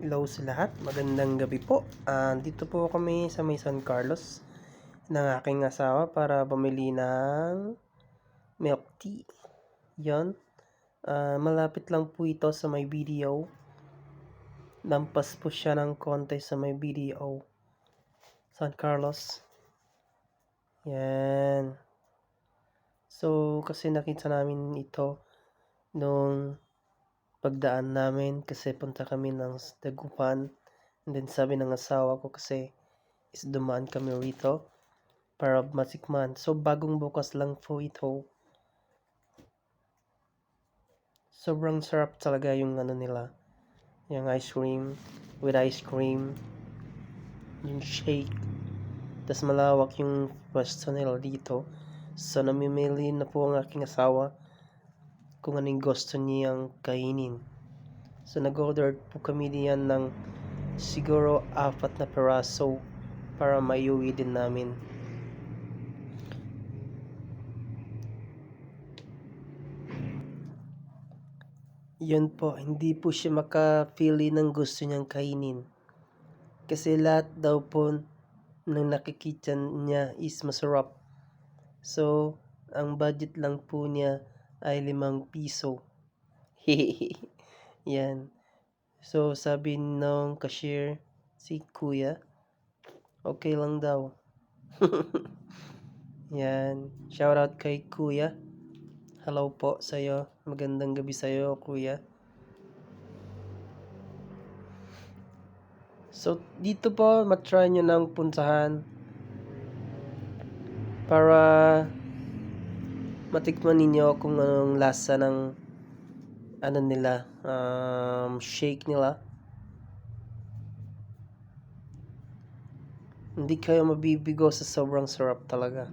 Hello sa lahat, magandang gabi po. Ah, dito po kami sa may San Carlos ng aking asawa para bumili ng milk tea. Yon. Ah, malapit lang po ito sa may BDO. Lampas po siya ng konti sa may BDO. San Carlos. Yan. So, kasi nakita namin ito nung pagdaan namin kasi punta kami ng Dagupan and then sabi ng asawa ko kasi is dumaan kami rito para matikman so bagong bukas lang po ito. Sobrang sarap talaga yung ano nila yung ice cream with ice cream yung shake. Tas malawak yung pwesto nila dito. So namimili na po ang aking asawa kung anong gusto niyang kainin. So nag-order po kami diyan ng siguro apat na peraso para maiuwi din namin. Yun po, hindi po siya makapili ng gusto niyang kainin. Kasi lahat daw po ng nakikita niya is masarap. So, ang budget lang po niya ay limang piso. Yan. So, sabi nung cashier, si kuya, okay lang daw. Yan. Shout out kay kuya. Hello po sa'yo. Magandang gabi sa'yo, kuya. So, dito po, matry nyo nang puntahan para matikman ninyo kung anong lasa ng ano nila, um, shake nila. Hindi kayo mabibigo sa sobrang sarap talaga.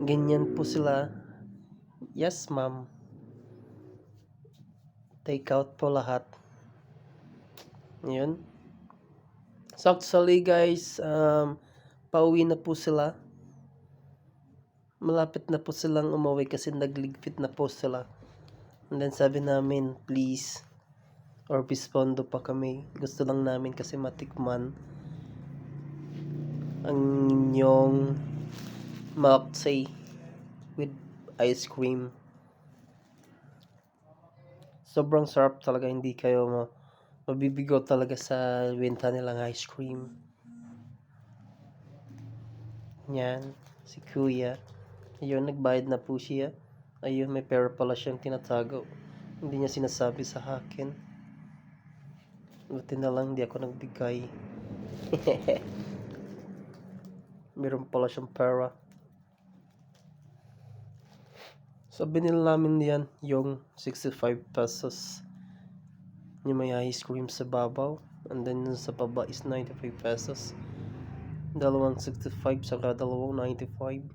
Ganyan po sila. Yes, ma'am. Take out po lahat. Yun. So actually guys, um, pauwi na po sila. Malapit na po silang umuwi kasi nagligpit na po sila. And then sabi namin, please, or bispondo pa kami. Gusto lang namin kasi matikman ang inyong milkshake with ice cream. Sobrang sarap talaga, hindi kayo ma mabibigo talaga sa benta nilang ice cream. Yan, si Kuya. Ayun, nagbayad na po siya. Ayun, may pera pala siyang tinatago. Hindi niya sinasabi sa akin. Buti na lang, hindi ako nagbigay. Meron pala siyang pera. So, binili namin yan yung 65 pesos. Yung may ice cream sa babaw. And then sa baba is 95 pesos. Dalawang 65 saka dalawang 95.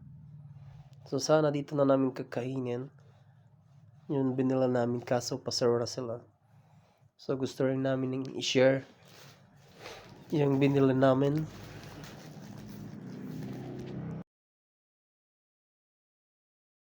So, sana dito na namin kakainin. Yun binila namin kaso pasara sila. So, gusto rin namin i-share yung binila namin